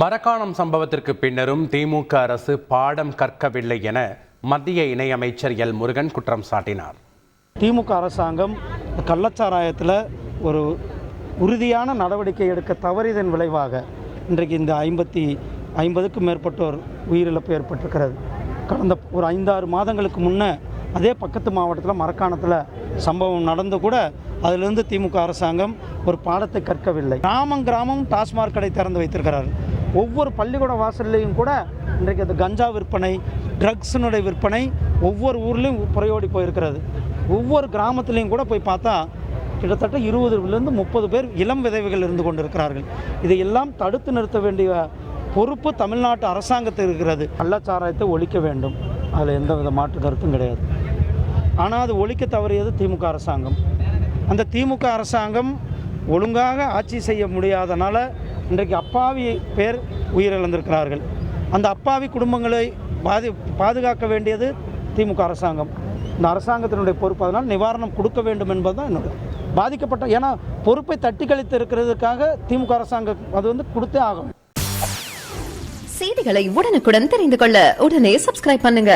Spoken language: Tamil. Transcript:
மரக்காணம் சம்பவத்திற்கு பின்னரும் திமுக அரசு பாடம் கற்கவில்லை என மத்திய இணையமைச்சர் எல் முருகன் குற்றம் சாட்டினார். திமுக அரசாங்கம் கள்ளச்சாராயத்தில் ஒரு உறுதியான நடவடிக்கை எடுக்க தவறியதன் விளைவாக இன்றைக்கு இந்த ஐம்பத்தி ஐம்பதுக்கும் மேற்பட்டோர் உயிரிழப்பு ஏற்பட்டிருக்கிறது. கடந்த ஒரு ஐந்தாறு மாதங்களுக்கு முன்னே அதே பக்கத்து மாவட்டத்தில் மரக்காணத்தில் சம்பவம் நடந்து கூட அதிலிருந்து திமுக அரசாங்கம் ஒரு பாடத்தை கற்கவில்லை. கிராமம் கிராமம் டாஸ்மாக் கடை திறந்து வைத்திருக்கிறார் ஒவ்வொரு பள்ளிக்கூட வாசல்லையும் கூட இன்றைக்கு அந்த கஞ்சா விற்பனை ட்ரக்ஸினுடைய விற்பனை ஒவ்வொரு ஊர்லேயும் புறையோடி போயிருக்கிறது. ஒவ்வொரு கிராமத்துலேயும் கூட போய் பார்த்தா கிட்டத்தட்ட இருபதுலேருந்து முப்பது பேர் இளம் விதவைகள் இருந்து கொண்டிருக்கிறார்கள். இதையெல்லாம் தடுத்து நிறுத்த வேண்டிய பொறுப்பு தமிழ்நாட்டு அரசாங்கத்தில் இருக்கிறது. கள்ளச்சாராயத்தை ஒழிக்க வேண்டும். அதில் எந்த வித மாற்று கருத்தும் கிடையாது. ஆனால் அது ஒழிக்க தவறியது திமுக அரசாங்கம். அந்த திமுக அரசாங்கம் ஒழுங்காக ஆட்சி செய்ய முடியாதனால இன்றைக்கு அப்பாவி பேர் உயிரிழந்திருக்கிறார்கள். அந்த அப்பாவி குடும்பங்களை பாதி பாதுகாக்க வேண்டியது திமுக அரசாங்கம். இந்த அரசாங்கத்தினுடைய பொறுப்பு அதனால் நிவாரணம் கொடுக்க வேண்டும் என்பது தான் என்னுடைய பாதிக்கப்பட்ட ஏன்னா பொறுப்பை தட்டி கழித்து இருக்கிறதுக்காக திமுக அரசாங்கம் அது வந்து கொடுத்தே ஆகும் செய்திகளை உடனுக்குடன் தெரிந்து கொள்ள உடனே சப்ஸ்கிரைப் பண்ணுங்க.